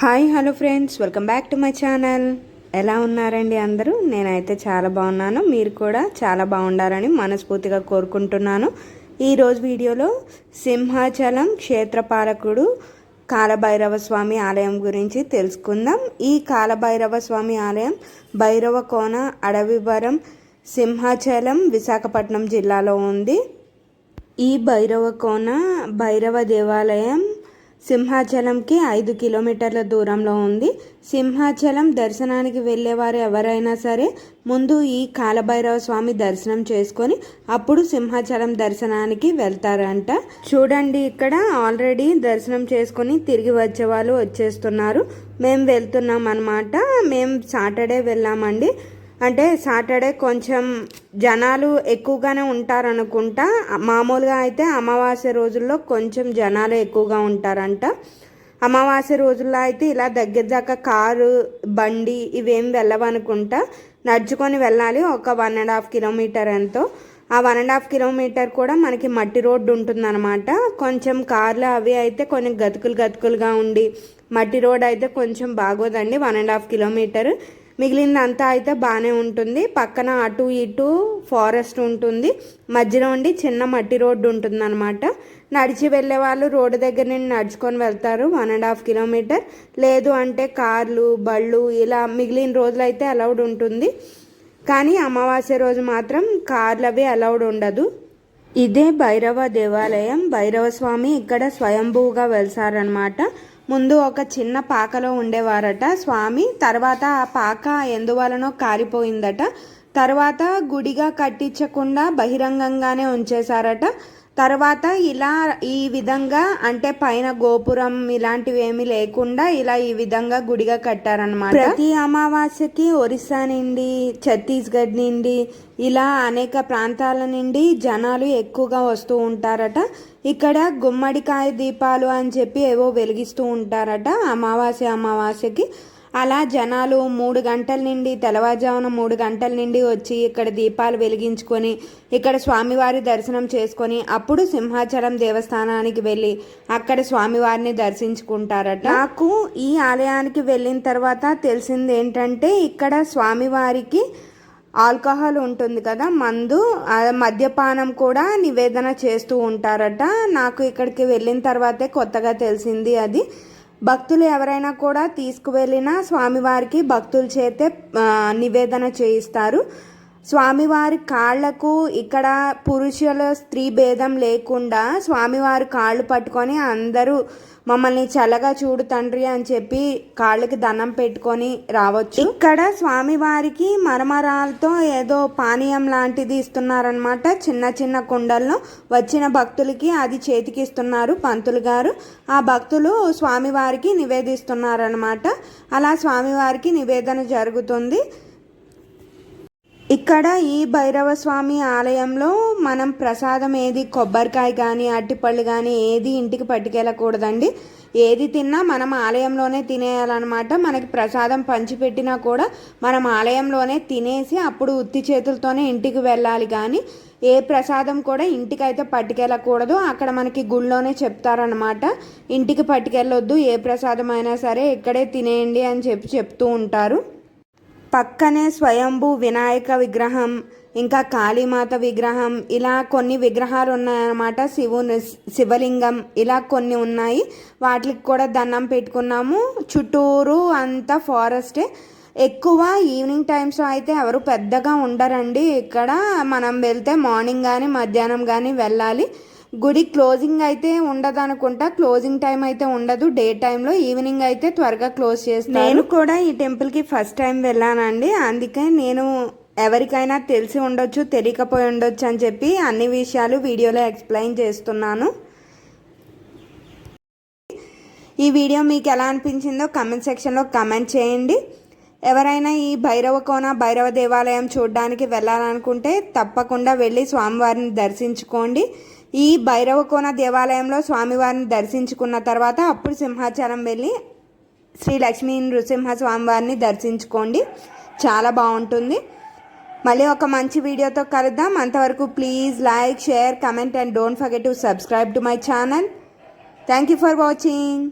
Hi hello friends. Welcome back to my channel. ఎలా ఉన్నారండి అందరూ? నేనైతే చాలా బాగున్నాను. మీరు కూడా చాలా బాగుండాలని మనస్ఫూర్తిగా కోరుకుంటున్నాను. ఈరోజు వీడియోలో సింహాచలం క్షేత్రపాలకుడు కాలభైరవ స్వామి ఆలయం గురించి తెలుసుకుందాం. ఈ కాలభైరవ స్వామి ఆలయం భైరవ కోన అడవివరం సింహాచలం విశాఖపట్నం జిల్లాలో ఉంది. ఈ భైరవ కోన భైరవ దేవాలయం సింహాచలంకి ఐదు కిలోమీటర్ల దూరంలో ఉంది. సింహాచలం దర్శనానికి వెళ్ళేవారు ఎవరైనా సరే ముందు ఈ కాలభైరవ స్వామి దర్శనం చేసుకొని అప్పుడు సింహాచలం దర్శనానికి వెళ్తారంట. చూడండి ఇక్కడ ఆల్రెడీ దర్శనం చేసుకొని తిరిగి వచ్చే వాళ్ళు వచ్చేస్తున్నారు. మేము వెళ్తున్నాం అనమాట మేము సాటర్డే వెళ్ళామండి. అంటే సాటర్డే కొంచెం జనాలు ఎక్కువగానే ఉంటారనుకుంటా. మామూలుగా అయితే అమావాస్య రోజుల్లో కొంచెం జనాలు ఎక్కువగా ఉంటారంట. అమావాస్య రోజుల్లో అయితే ఇలా దగ్గర దాకా కారు బండి ఇవేం వెళ్ళవనుకుంటా. నడుచుకొని వెళ్ళాలి ఒక వన్ అండ్ హాఫ్ కిలోమీటర్ ఎంతో. ఆ వన్ అండ్ హాఫ్ కిలోమీటర్ కూడా మనకి మట్టి రోడ్డు ఉంటుందన్నమాట. కొంచెం కార్లు అవి అయితే కొన్ని గతుకులు గతుకులుగా ఉండి మట్టి రోడ్ అయితే కొంచెం బాగోదండి. వన్ అండ్ హాఫ్ కిలోమీటర్ మిగిలిందంతా అయితే బాగానే ఉంటుంది. పక్కన అటు ఇటు ఫారెస్ట్ ఉంటుంది. మధ్యలో ఉండి చిన్న మట్టి రోడ్డు ఉంటుందన్నమాట. నడిచి వెళ్ళే వాళ్ళు రోడ్డు దగ్గర నుండి నడుచుకొని వెళ్తారు. One and half kilometre. లేదు అంటే కార్లు బళ్ళు ఇలా మిగిలిన రోజులు అయితే అలౌడ్ ఉంటుంది. కానీ అమావాస్య రోజు మాత్రం కార్లు అవి అలౌడ్ ఉండదు. ఇదే భైరవ దేవాలయం. భైరవ స్వామి ఇక్కడ స్వయంభూగా వెళ్తారనమాట ముందు ఒక చిన్న పాకలో ఉండేవారట. స్వామి తర్వాత ఆ పాక ఎందువలనో కారిపోయిందట. తర్వాత గుడిగా కట్టించకుండా బహిరంగంగానే ఉంచేశారట. తర్వాత ఇలా ఈ విధంగా అంటే పైన గోపురం ఇలాంటివి ఏమి లేకుండా ఇలా ఈ విధంగా గుడిగా కట్టారనమాట ప్రతి అమావాస్యకి ఒరిస్సా నుండి ఛత్తీస్గఢ్ నుండి ఇలా అనేక ప్రాంతాల నుండి జనాలు ఎక్కువగా వస్తూ ఉంటారట. ఇక్కడ గుమ్మడికాయ దీపాలు అని చెప్పి ఏవో వెలిగిస్తూ ఉంటారట అమావాస్య అమావాస్యకి. అలా జనాలు మూడు గంటల నుండి తెల్లవారుజామున మూడు గంటల నుండి వచ్చి ఇక్కడ దీపాలు వెలిగించుకొని ఇక్కడ స్వామివారి దర్శనం చేసుకొని అప్పుడు సింహాచలం దేవస్థానానికి వెళ్ళి అక్కడ స్వామివారిని దర్శించుకుంటారట. నాకు ఈ ఆలయానికి వెళ్ళిన తర్వాత తెలిసింది ఏంటంటే ఇక్కడ స్వామివారికి ఆల్కహాల్ ఉంటుంది కదా మందు మద్యపానం కూడా నివేదన చేస్తూ ఉంటారట. నాకు ఇక్కడికి వెళ్ళిన తర్వాతే కొత్తగా తెలిసింది అది. భక్తులు ఎవరైనా కూడా తీసుకువెళ్ళినా స్వామివారికి భక్తులు చేతే నివేదన చేయిస్తారు. స్వామివారి కాళ్ళకు ఇక్కడ పురుషుల స్త్రీ భేదం లేకుండా స్వామివారి కాళ్ళు పట్టుకొని అందరూ మమ్మల్ని చల్లగా చూడు తండ్రి అని చెప్పి కాళ్ళకి దండం పెట్టుకొని రావచ్చు. ఇక్కడ స్వామివారికి మరమరాలతో ఏదో పానీయం లాంటిది ఇస్తున్నారనమాట చిన్న చిన్న కుండల్లో వచ్చిన భక్తులకి అది చేతికి ఇస్తున్నారు పంతులు గారు. ఆ భక్తులు స్వామివారికి నివేదిస్తున్నారనమాట అలా స్వామివారికి నివేదన జరుగుతుంది. ఇక్కడ ఈ భైరవ స్వామి ఆలయంలో మనం ప్రసాదం ఏది కొబ్బరికాయ కానీ అట్టిపళ్ళు కానీ ఏది ఇంటికి పట్టుకెళ్ళకూడదండి. ఏది తిన్నా మనం ఆలయంలోనే తినేయాలన్నమాట. మనకి ప్రసాదం పంచిపెట్టినా కూడా మనం ఆలయంలోనే తినేసి అప్పుడు ఉత్తి చేతులతోనే ఇంటికి వెళ్ళాలి కానీ ఏ ప్రసాదం కూడా ఇంటికైతే పట్టుకెళ్ళకూడదు. అక్కడ మనకి గుళ్ళోనే చెప్తారనమాట ఇంటికి పట్టుకెళ్ళొద్దు ఏ ప్రసాదం అయినా సరే ఇక్కడే తినేయండి అని చెప్పి చెప్తూ ఉంటారు. పక్కనే స్వయంభూ వినాయక విగ్రహం ఇంకా కాళీమాత విగ్రహం ఇలా కొన్ని విగ్రహాలు ఉన్నాయన్నమాట శివుని శివలింగం ఇలా కొన్ని ఉన్నాయి. వాటికి కూడా దండం పెట్టుకున్నాము. చుట్టూరు అంతా ఫారెస్టే. ఎక్కువ ఈవినింగ్ టైమ్స్లో అయితే ఎవరు పెద్దగా ఉండరండి. ఇక్కడ మనం వెళ్తే మార్నింగ్ కానీ మధ్యాహ్నం కానీ వెళ్ళాలి. గుడి క్లోజింగ్ అయితే ఉండదు అనుకుంటా క్లోజింగ్ టైం అయితే ఉండదు. డే టైంలో ఈవినింగ్ అయితే త్వరగా క్లోజ్ చేస్తాను నేను కూడా ఈ టెంపుల్కి ఫస్ట్ టైం వెళ్ళానండి. అందుకే నేను ఎవరికైనా తెలిసి ఉండొచ్చు తెలియకపోయి ఉండొచ్చు అని చెప్పి అన్ని విషయాలు వీడియోలో ఎక్స్ప్లెయిన్ చేస్తున్నాను. ఈ వీడియో మీకు ఎలా అనిపించిందో కమెంట్ సెక్షన్లో కమెంట్ చేయండి. ఎవరైనా ఈ భైరవ కోన భైరవ దేవాలయం చూడడానికి వెళ్ళాలనుకుంటే తప్పకుండా వెళ్ళి స్వామివారిని దర్శించుకోండి. ఈ భైరవకోన దేవాలయంలో స్వామివారిని దర్శించుకున్న తర్వాత అప్పుడు సింహాచలం వెళ్ళి శ్రీ లక్ష్మీ నృసింహ స్వామివారిని దర్శించుకోండి. చాలా బాగుంటుంది. మళ్ళీ ఒక మంచి వీడియోతో కలుద్దాం. అంతవరకు please like share comment and don't forget to subscribe to my channel. Thank you for watching.